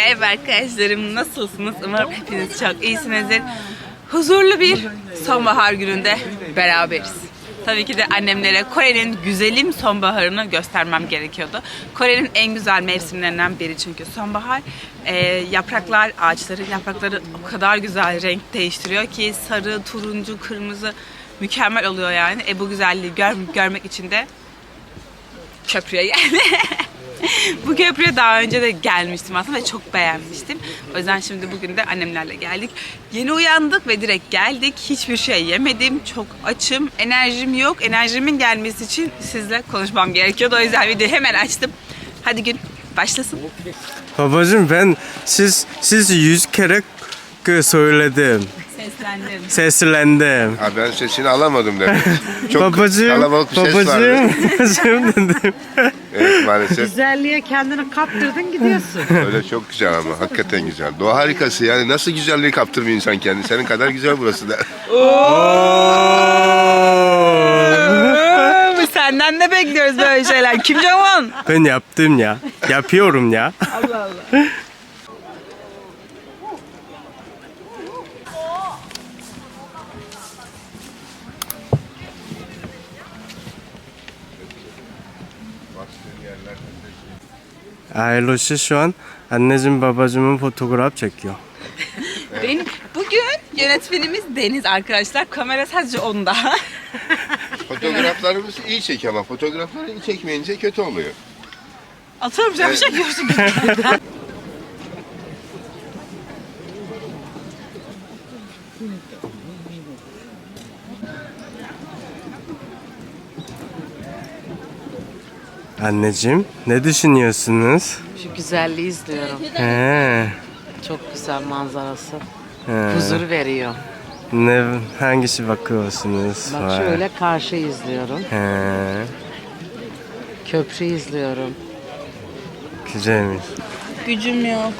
Merhaba arkadaşlarım, nasılsınız? Umarım hepiniz çok iyisinizdir. Huzurlu bir sonbahar gününde beraberiz. Tabii ki de annemlere Kore'nin güzelim sonbaharını göstermem gerekiyordu. Kore'nin en güzel mevsimlerinden biri çünkü sonbahar. Ee, yapraklar, ağaçların yaprakları o kadar güzel renk değiştiriyor ki sarı, turuncu, kırmızı mükemmel oluyor yani. E bu güzelliği gör- görmek için de köprüye geldi. Bu köprüye daha önce de gelmiştim aslında ve çok beğenmiştim. O yüzden şimdi bugün de annemlerle geldik. Yeni uyandık ve direkt geldik. Hiçbir şey yemedim. Çok açım. Enerjim yok. Enerjimin gelmesi için sizle konuşmam gerekiyordu. O yüzden videoyu hemen açtım. Hadi gün başlasın. Babacım ben siz siz yüz kere 그 söyledim. Seslendim. Seslendim. Ha ben sesini alamadım demek. Çok babacım, kalabalık bir ses vardı. babacım, babacım dedim. Evet maalesef Güzelliğe kendini kaptırdın gidiyorsun. öyle çok güzel ama hakikaten güzel. Doğa harikası yani nasıl güzelliği kaptır bir insan kendini. Senin kadar güzel burası da. Bu senden de bekliyoruz böyle şeyler. Kim Jong-un? ben yaptım ya. Yapıyorum ya. Ayloş'u şu an anneciğim babacığımın fotoğraf çekiyor. Benim, bugün yönetmenimiz Deniz arkadaşlar. Kamera sadece onda. Fotoğraflarımız iyi çekiyor ama fotoğrafları iyi çekmeyince kötü oluyor. Atıyorum bir şey yapıyorsun. Anneciğim ne düşünüyorsunuz? Şu güzelliği izliyorum. He, Çok güzel manzarası. he. Huzur veriyor. Ne hangisi bakıyorsunuz? Bak Vay. şöyle karşı izliyorum. He, Köprü izliyorum. güzelmiş. Gücüm yok.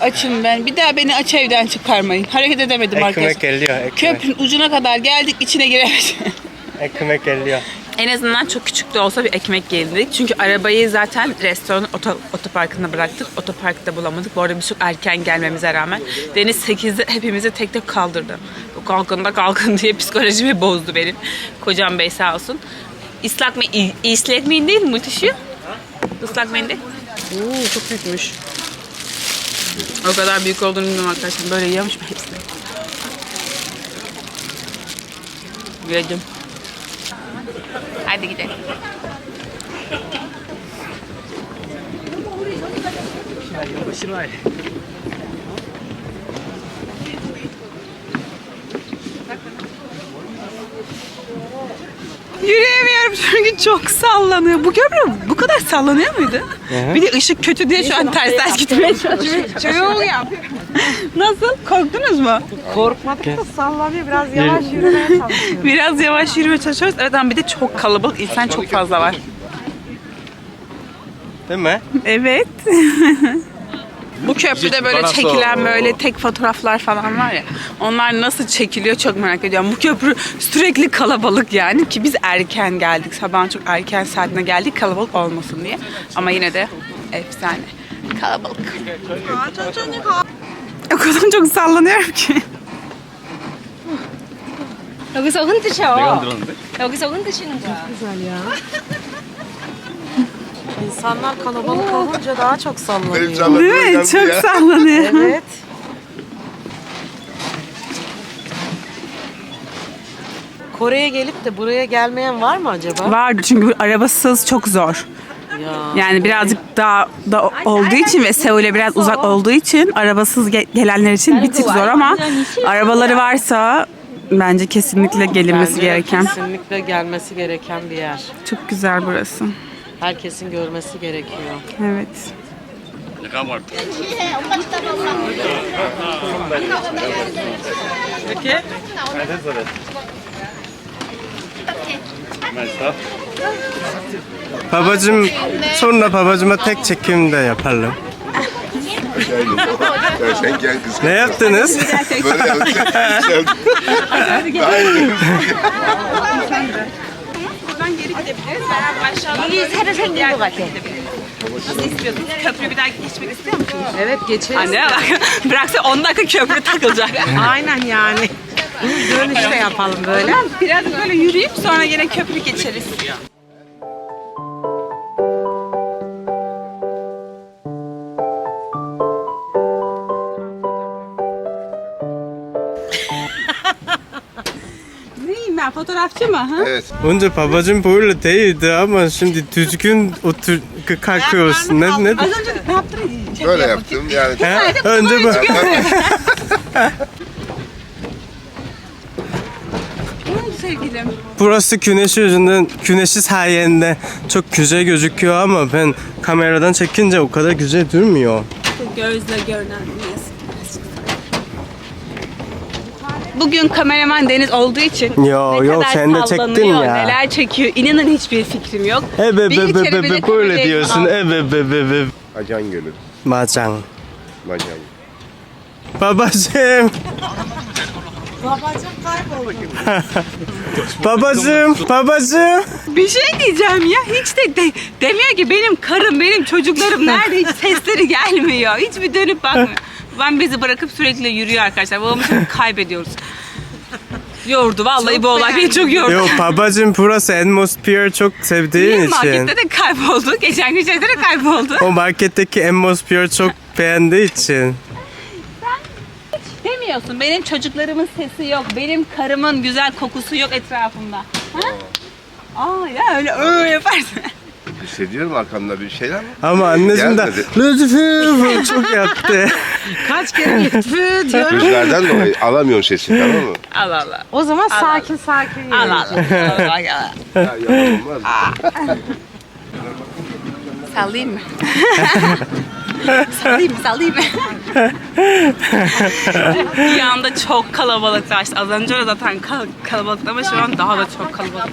Açım ben. Bir daha beni aç evden çıkarmayın. Hareket edemedim arkadaşlar. Ekmek geliyor, ekmek. Köprünün ucuna kadar geldik içine giremedim. Ekmek geliyor. En azından çok küçük de olsa bir ekmek yedik. Çünkü arabayı zaten restoranın oto, otoparkında bıraktık. Otoparkta bulamadık. Bu arada biz çok erken gelmemize rağmen Deniz 8'de hepimizi tek tek kaldırdı. Bu kalkın da kalkın diye psikolojimi bozdu benim. Kocam bey sağ olsun. Islak mı? Islak mendil multişi? Islak mendil. Oo, çok büyükmüş. O kadar büyük olduğunu bilmiyorum arkadaşlar. Böyle yiyormuş mu hepsini? Yedim. Hadi gidelim. 나 이런 거 싫어해. Yürüyemiyorum çünkü çok sallanıyor. Bu köprü bu kadar sallanıyor muydu? Bir de ışık kötü diye şu an ters ters gitmeye çalışıyorum. Yapıyor. Nasıl? Korktunuz mu? Korkmadık da sallanıyor. Biraz yavaş yürümeye çalışıyorum. Biraz yavaş yürümeye çalışıyoruz. Evet ama bir de çok kalabalık. insan çok fazla var. Değil mi? Evet. Bu köprüde böyle çekilen böyle tek fotoğraflar falan var ya. Onlar nasıl çekiliyor çok merak ediyorum. Bu köprü sürekli kalabalık yani ki biz erken geldik. Sabahın çok erken saatine geldik kalabalık olmasın diye. Ama yine de efsane. Kalabalık. O kadar çok sallanıyorum ki. 여기서 흔드셔. 내가 흔들었는데? 여기서 흔드시는 거야. İnsanlar kalabalık olunca daha çok sallanıyor. Değil mi? Çok ya. sallanıyor. Evet. Kore'ye gelip de buraya gelmeyen var mı acaba? Vardı çünkü arabasız çok zor. Ya. Yani birazcık daha da olduğu için ve Seul'e biraz uzak olduğu için arabasız ge- gelenler için bir tık zor ama arabaları varsa bence kesinlikle gelinmesi Bence gereken. Kesinlikle gelmesi gereken bir yer. Çok güzel burası. Herkesin görmesi gerekiyor. Evet. Babacım sonra babacıma tek çekim de yapalım. Ya sen gel kız. Ne yaptınız? Böyle. Daha iyi gidebiliriz veya aşağıdan böyle bir Köprü bir daha geçmek istiyor musunuz? Evet geçeriz. Anne bak bıraksa 10 dakika köprü takılacak. Aynen yani. Dönüşte yapalım böyle. Biraz böyle yürüyüp sonra yine köprü geçeriz. Fotoğrafçı mı? Ha? Evet. Önce babacığım böyle değildi ama şimdi düzgün otur kalkıyoruz. Ne ne? Az önce ne yaptın? Böyle yaptım yani. He? Önce bu. Sevgilim. Burası güneş yüzünden, güneşi sayende çok güzel gözüküyor ama ben kameradan çekince o kadar güzel durmuyor. Gözle görünen Bugün kameraman Deniz olduğu için Yo, ne yo, kadar sen de çektin ya. neler çekiyor inanın hiçbir fikrim yok. Ebe Bir be be kere be bile be böyle diyorsun. al- Ebe be be be. Acan Gölü. Macan. Macan. Babacığım. Babacım kayboldu. Babacığım. Babacığım. Bir şey diyeceğim ya hiç de, de demiyor ki benim karım benim çocuklarım nerede hiç sesleri gelmiyor. Hiçbir dönüp bakmıyor. Ben bizi bırakıp sürekli yürüyor arkadaşlar. Babamı çok kaybediyoruz. Yordu vallahi bu olay beni çok yordu. Yo babacığım burası atmosphere çok sevdiğin Benim için. markette de kayboldu. Geçen gün şeyde de kayboldu. O marketteki atmosphere çok beğendiği için. Demiyorsun benim çocuklarımın sesi yok. Benim karımın güzel kokusu yok etrafımda. Ha? Aa ya öyle öyle yaparsın. Hissediyorum arkamda bir şeyler. Ama anneciğim de Gelmedi. lütfen çok yaptı. Kaç kere lütfü diyorum. Rüzgardan dolayı alamıyorsun sesi tamam mı? Allah Allah. O zaman sakin sakin. Allah Allah. Ya, ya, olmaz. Sallayayım mı? sallayayım mı sallayayım mı? bir anda çok kalabalıklaştı. Az önce de zaten kal kalabalıktı ama şu an daha da çok kalabalık.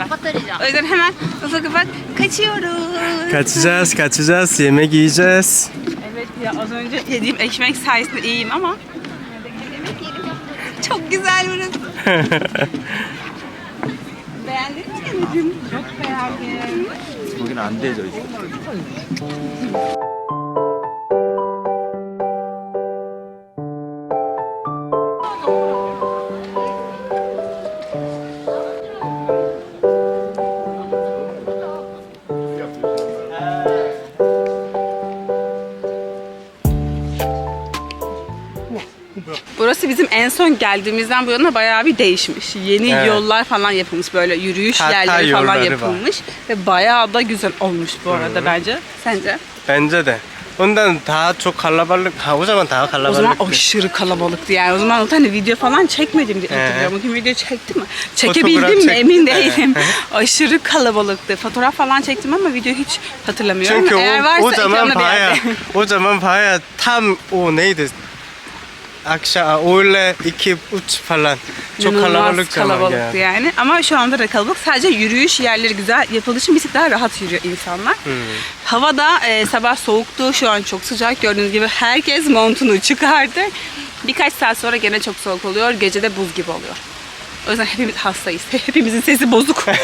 O yüzden hemen ufak ufak kaçıyoruz. Kaçacağız, kaçacağız, yemek yiyeceğiz. Evet ya az önce yediğim ekmek sayesinde iyiyim ama çok güzel burası. Beğendin mi Çok beğendim. Bugün Ande'yiz o. son geldiğimizden bu yana bayağı bir değişmiş. Yeni Evet. yollar falan yapılmış böyle yürüyüş Hatta yerleri falan yolları var. yapılmış ve bayağı da güzel olmuş bu arada bence. Sence? Bence de. Ondan daha çok kalabalık. Ha, o zaman daha O kalabalık. zaman aşırı kalabalıktı yani. O zaman hani video falan çekmedim diye hatırlıyorum. Bugün video çektim mi? Çekebildim mi çektim. emin değilim. aşırı kalabalıktı. Fotoğraf falan çektim ama video hiç hatırlamıyorum. Çünkü Eğer o, varsa o zaman ekranda bir o zaman baya tam o neydi? Akşam, öğle iki, üç falan. Çok İnanılmaz kalabalık kalabalıktı yani. yani. Ama şu anda da kalabalık. Sadece yürüyüş yerleri güzel yapıldığı için tık daha rahat yürüyor insanlar. Hmm. Hava da e, sabah soğuktu. Şu an çok sıcak. Gördüğünüz gibi herkes montunu çıkardı. Birkaç saat sonra gene çok soğuk oluyor. Gece de buz gibi oluyor. O yüzden hepimiz hastayız. Hepimizin sesi bozuk.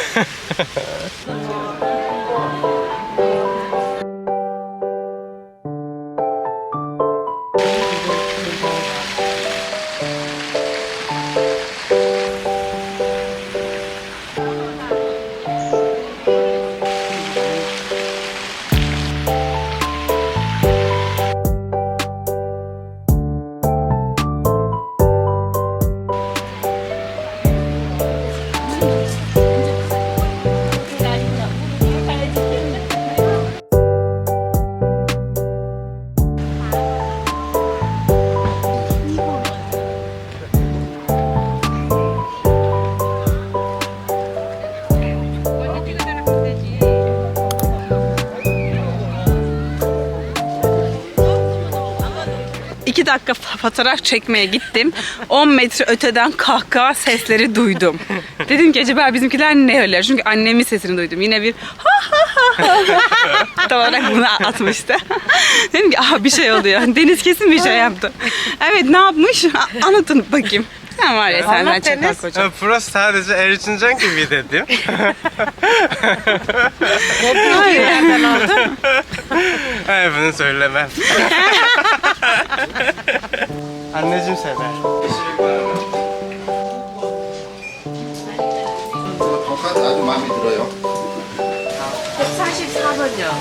fotoğraf çekmeye gittim. 10 metre öteden kahkaha sesleri duydum. Dedim ki acaba bizimkiler ne öyle? Çünkü annemin sesini duydum. Yine bir ha ha ha ha. Tam olarak bunu atmıştı. Dedim ki aha bir şey oluyor. Deniz kesin bir şey yaptı. Evet ne yapmış? Anlatın bakayım. Gerçekten var ya senden Anlat çakal Deniz. koca. Burası sadece Erzincan gibi dedim. O bilgiyi nereden aldın? Hayır bunu söylemem. 안 늦은 세대. 똑같이 아주 마음에 들어요. 144번요.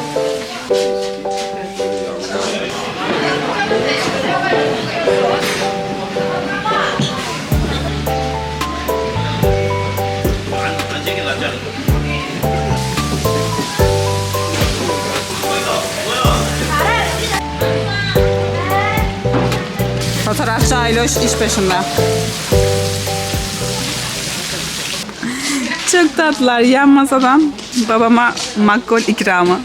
Fotoğrafçı Ayloş iş peşinde. Çok tatlılar. Yan masadan babama makkol ikramı.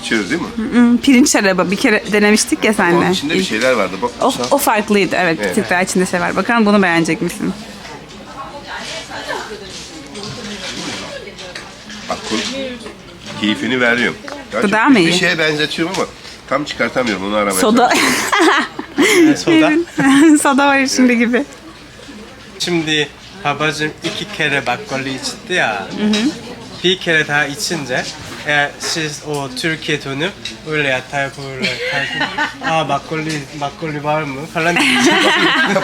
İçiyoruz değil mi? Hmm, Pirinç şarabı bir kere denemiştik ya Onun senle. içinde bir şeyler vardı. Bak. O, o farklıydı evet. Bir tık daha içinde şey var. Bakalım bunu beğenecek misin? Bak keyfini veriyorum. Ya çok daha mı Bir iyi? şeye benzetiyorum ama tam çıkartamıyorum onu aramaya Soda. Soda. Soda var içinde gibi. Şimdi babacığım iki kere mak걸li içti ya. Bir kere daha içince eğer siz o Türkiye dönüp öyle yatağa böyle kalkıp aa mak걸li makkolli var mı falan diyecek.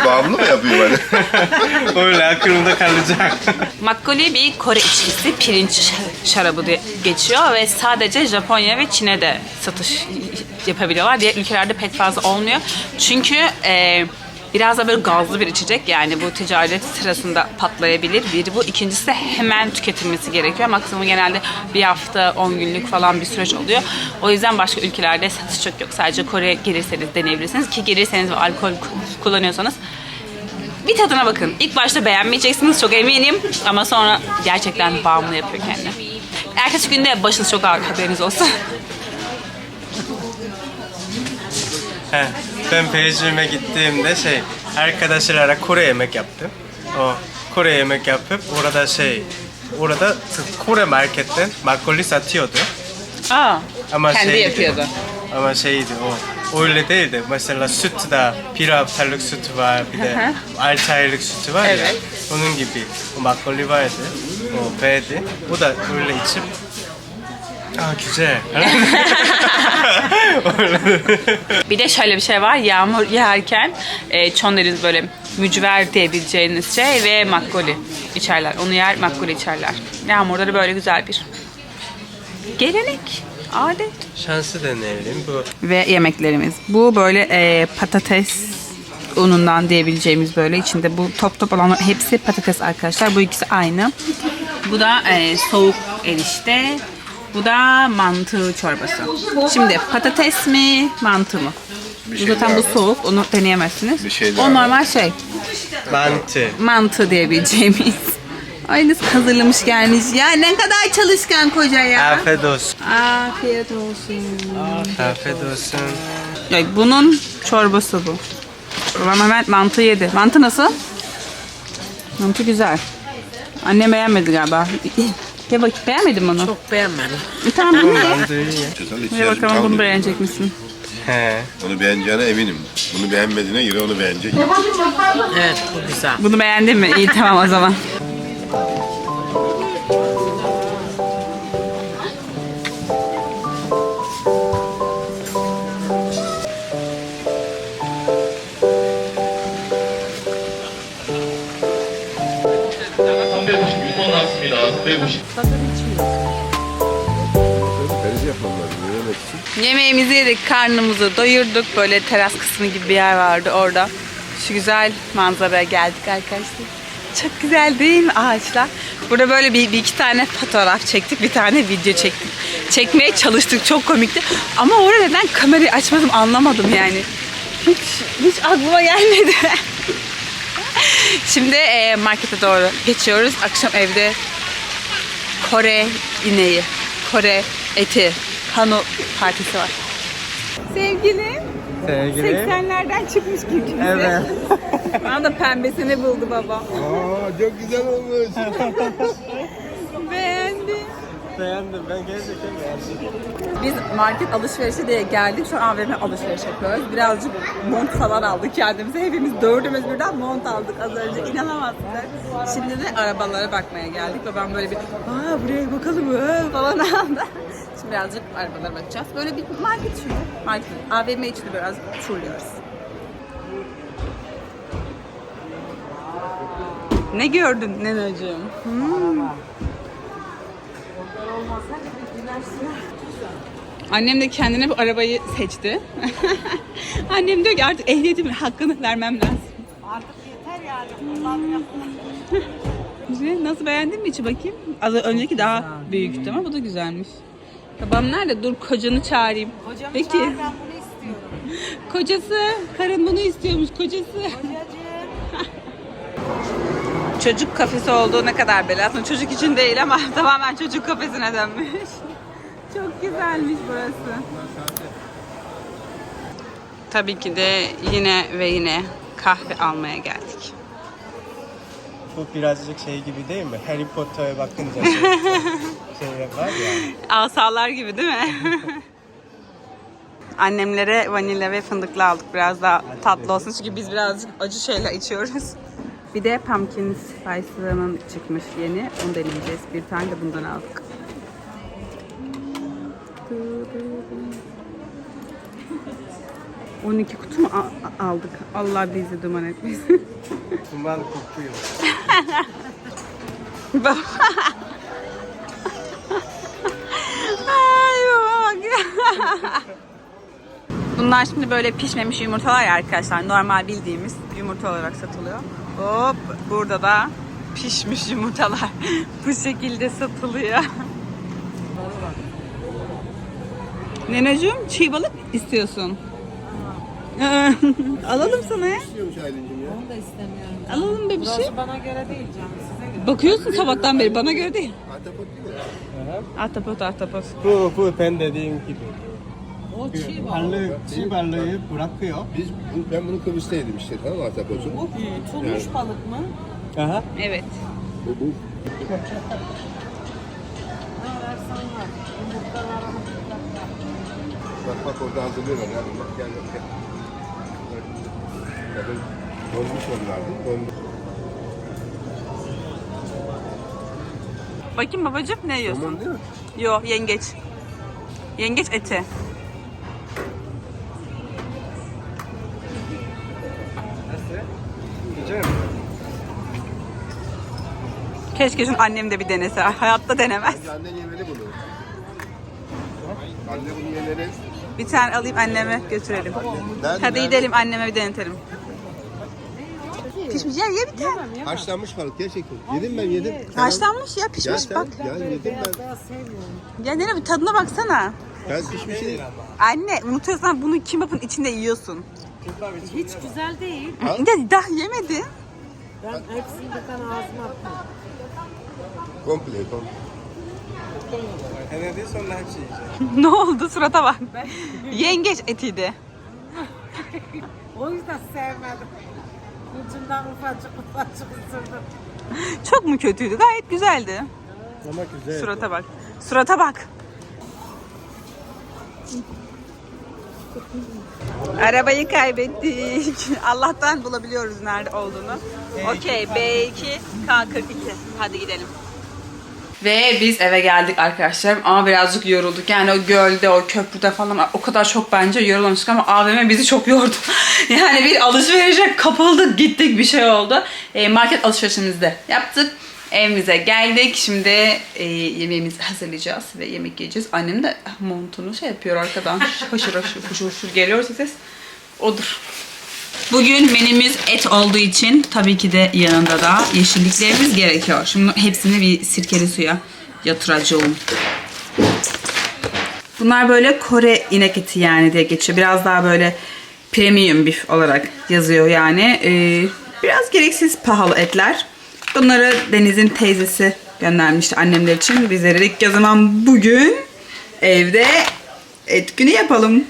Bağımlı mı yapıyor bana? öyle aklımda kalacak. Makkoli bir Kore içkisi, pirinç şarabı diye geçiyor ve sadece Japonya ve Çin'e de satış yapabiliyorlar. Diğer ülkelerde pek fazla olmuyor. Çünkü e, biraz da böyle gazlı bir içecek yani bu ticaret sırasında patlayabilir. Biri bu. İkincisi de hemen tüketilmesi gerekiyor. Maksimum genelde bir hafta, 10 günlük falan bir süreç oluyor. O yüzden başka ülkelerde satış çok yok. Sadece Kore'ye gelirseniz deneyebilirsiniz ki gelirseniz ve alkol kullanıyorsanız bir tadına bakın. İlk başta beğenmeyeceksiniz çok eminim ama sonra gerçekten bağımlı yapıyor kendini. Ertesi günde başınız çok ağrır haberiniz olsun. ben Beijing'e gittiğimde şey arkadaşlarla Kore yemek yaptım. O Kore yemek yapıp orada şey orada Kore marketten mak걸li satıyordu. Aa, Ama kendi şeydi, yapıyordu. Ama şeydi o öyle değildi. Mesela süt de bir haftalık süt var bir de altı aylık sütü var ya. Evet. Onun gibi o mak걸li vardı. O verdi. O da öyle içip Aa güzel. Bir de şöyle bir şey var. Yağmur yağarken e, çonderiz böyle mücver diyebileceğiniz şey ve makkoli içerler. Onu yer makkoli içerler. Yağmurda da böyle güzel bir gelenek, adet. Şansı deneyelim. Bu ve yemeklerimiz. Bu böyle e, patates unundan diyebileceğimiz böyle içinde bu top top olanlar hepsi patates arkadaşlar. Bu ikisi aynı. Bu da e, soğuk erişte. Bu da mantı çorbası. Şimdi patates mi, mantı mı? Bu şey zaten bu soğuk. Onu deneyemezsiniz. Bir şey o var. normal şey. mantı. Mantı diyebileceğimiz. Ay nasıl hazırlamış gelmiş. Ya ne kadar çalışkan koca ya. Afiyet olsun. Afiyet olsun. Afiyet olsun. Ya bunun çorbası bu. Babam hemen mantı yedi. Mantı nasıl? Mantı güzel. Annem beğenmedi galiba. Gel bak beğenmedin mi onu? Çok beğenmedim. E, tamam bunu ye. İhtiyacım bakalım bunu beğenecek misin? He. Onu beğeneceğine eminim. Bunu beğenmediğine göre onu beğenecek. Evet bu güzel. Bunu beğendin mi? İyi tamam o zaman. Beriz yapmam lazım. Yememek için. Yemeğimizi yedik, karnımızı doyurduk. Böyle teras kısmı gibi bir yer vardı orada. Şu güzel manzaraya geldik arkadaşlar. Çok güzel değil mi ağaçlar? Burada böyle bir, bir iki tane fotoğraf çektik, bir tane video çektik. Çekmeye çalıştık, çok komikti. Ama orada neden kamerayı açmadım anlamadım yani. Hiç, hiç aklıma gelmedi. Şimdi e, markete doğru geçiyoruz. Akşam evde Kore ineği, Kore eti, Hanu partisi var. Sevgilim, Sevgili. 80'lerden çıkmış gibi. Evet. Bana da pembesini buldu baba. Aa çok güzel olmuş. Beğendim. Ben gerçekten beğendim. Biz market alışverişi diye geldik. Şu an AVM alışveriş yapıyoruz. Birazcık mont falan aldık kendimize. Hepimiz dördümüz birden mont aldık az önce. İnanamazsınız. Şimdi de arabalara bakmaya geldik ve ben böyle bir aa buraya bakalım aa, falan aldım. Şimdi birazcık arabalara bakacağız. Böyle bir market şimdi. Market. AVM içinde biraz turluyoruz. Ne gördün neneciğim? Hmm. Annem de kendine bu arabayı seçti. Annem diyor ki artık ehliyetimin hakkını vermem lazım. Artık yeter yani. Güzel. Nasıl beğendin mi içi bakayım? Az önceki daha büyüktü ama bu da güzelmiş. Babam nerede? Dur kocanı çağırayım. Hocam Peki. çağır ben bunu istiyorum. Kocası. Karın bunu istiyormuş kocası. Çocuk kafesi olduğu ne kadar belli. Aslında çocuk için değil ama tamamen çocuk kafesine dönmüş. Çok güzelmiş burası. Tabii ki de yine ve yine kahve almaya geldik. Bu birazcık şey gibi değil mi? Harry Potter'a bakınca şey, şey var ya. Asalar gibi değil mi? Annemlere vanilya ve fındıklı aldık. Biraz daha tatlı olsun çünkü biz birazcık acı şeyler içiyoruz. Bir de pumpkin spice'ının çıkmış yeni. Onu deneyeceğiz. Bir tane de bundan aldık. ...12 kutu mu aldık? Allah bizi duman etmesin. Kokuyor. Ay baba bak. Bunlar şimdi böyle pişmemiş yumurtalar ya arkadaşlar. Normal bildiğimiz yumurta olarak satılıyor. Hop burada da pişmiş yumurtalar bu şekilde satılıyor. Neneciğim çiğ balık istiyorsun. Alalım sana ya. İstiyormuş Aylin'cim ya. Onu da istemiyorum. Alalım be bir şey. Burası bana göre değil canım. Size göre. Bakıyorsun sabahtan beri bana göre değil. Ahtapot değil mi? Ahtapot ahtapot. Bu, bu ben dediğim gibi. O çiğ balık. Balığı, çiğ balığı bırakıyor. Biz, bu- ben bunu Kıbrıs'ta yedim işte tamam mı ahtapotu? Bu tutulmuş balık mı? Evet. Aha. Bu, bu. Aramışlar. Bak bak orada hazırlıyorlar ya. Bak gel bak gel. Donmuş onlardı. Donmuş. Bakayım babacığım ne yiyorsun? Somon değil mi? Yo yengeç. Yengeç eti. Keşke şunu annem de bir denese. Hayatta denemez. Bence annen yemeli bunu. Anne bunu yemeli. Bir tane alayım anneme götürelim. Nerede, Hadi nerede? gidelim anneme bir denetelim. Pişmiş ya ye bir tane. Haşlanmış balık gerçekten. Yedim ben yedim. Sen- Haşlanmış ya Gel pişmiş sen. bak. Ya yedim ben. Ya nene bir tadına baksana. Ben pişmişini Değil Anne unutuyorsan bunu kimbapın içinde yiyorsun. Hiç güzel değil. Ya daha yemedin. Ben hepsini birden ağzıma attım. Komple komple. Denedi sonra hepsi yiyecek. ne oldu surata bak. Yengeç etiydi. O yüzden sevmedim. Ucundan ufacık ufacık ısırdım. Çok mu kötüydü? Gayet güzeldi. Ama güzel. Surata bak. Surata bak. Arabayı kaybettik. Allah'tan bulabiliyoruz nerede olduğunu. Okey B2 K42. Hadi gidelim. Ve biz eve geldik arkadaşlar ama birazcık yorulduk. Yani o gölde, o köprüde falan o kadar çok bence yorulmamıştık ama AVM bizi çok yordu. yani bir alışverişe kapıldık gittik bir şey oldu. E, market alışverişimizi de yaptık. Evimize geldik. Şimdi e, yemeğimizi hazırlayacağız ve yemek yiyeceğiz. Annem de montunu şey yapıyor arkadan. Haşır haşır haşır haşır geliyorsa ses. Odur. Bugün menümüz et olduğu için tabii ki de yanında da yeşilliklerimiz gerekiyor. Şimdi hepsini bir sirkeli suya yatıracağım. Bunlar böyle Kore inek eti yani diye geçiyor. Biraz daha böyle premium beef olarak yazıyor yani. Ee, biraz gereksiz pahalı etler. Bunları Deniz'in teyzesi göndermişti annemler için. Biz de dedik ki o zaman bugün evde et günü yapalım.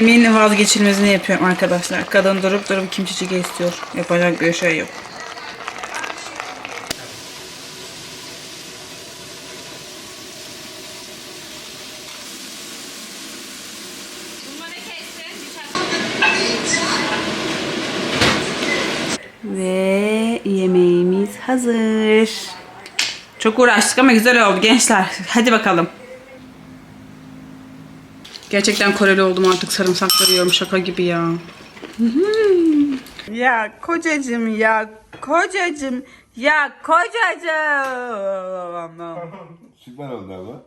Yemeğin vazgeçilmezini yapıyorum arkadaşlar. Kadın durup durup kimçici istiyor. Yapacak bir şey yok. Ve yemeğimiz hazır. Çok uğraştık ama güzel oldu gençler. Hadi bakalım. Gerçekten Koreli oldum artık sarımsakları yiyorum şaka gibi ya. ya kocacım ya kocacım ya kocacım. Süper oldu ama.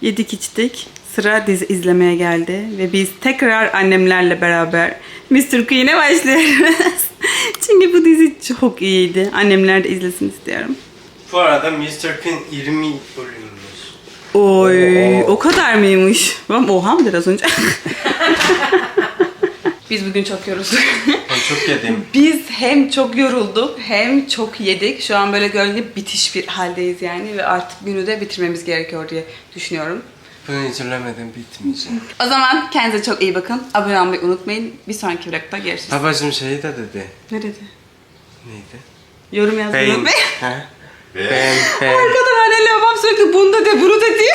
Yedik içtik. Sıra dizi izlemeye geldi. Ve biz tekrar annemlerle beraber Mr. Queen'e başlıyoruz. Çünkü bu dizi çok iyiydi. Annemler de izlesin istiyorum. Bu arada Mr. Queen 20 bölümmüş. Oy, o kadar mıymış? Ben oha mı biraz önce? Biz bugün çok yorulduk. Ben çok yedim. Biz hem çok yorulduk hem çok yedik. Şu an böyle gibi bitiş bir haldeyiz yani ve artık günü de bitirmemiz gerekiyor diye düşünüyorum. Bunu izlemeden bitmeyecek. O zaman kendinize çok iyi bakın. Abone olmayı unutmayın. Bir sonraki vlogda görüşürüz. Babacım şeyi de dedi. Ne dedi? Neydi? Yorum yazmayı unutmayın. Ha? Beğen. Arkadan annenle babam sürekli bunu da de bunu de diye.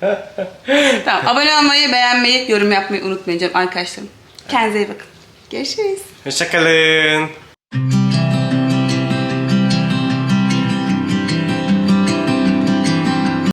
tamam abone olmayı, beğenmeyi, yorum yapmayı unutmayın canım arkadaşlarım. Kendinize iyi bakın. Görüşürüz. Hoşçakalın.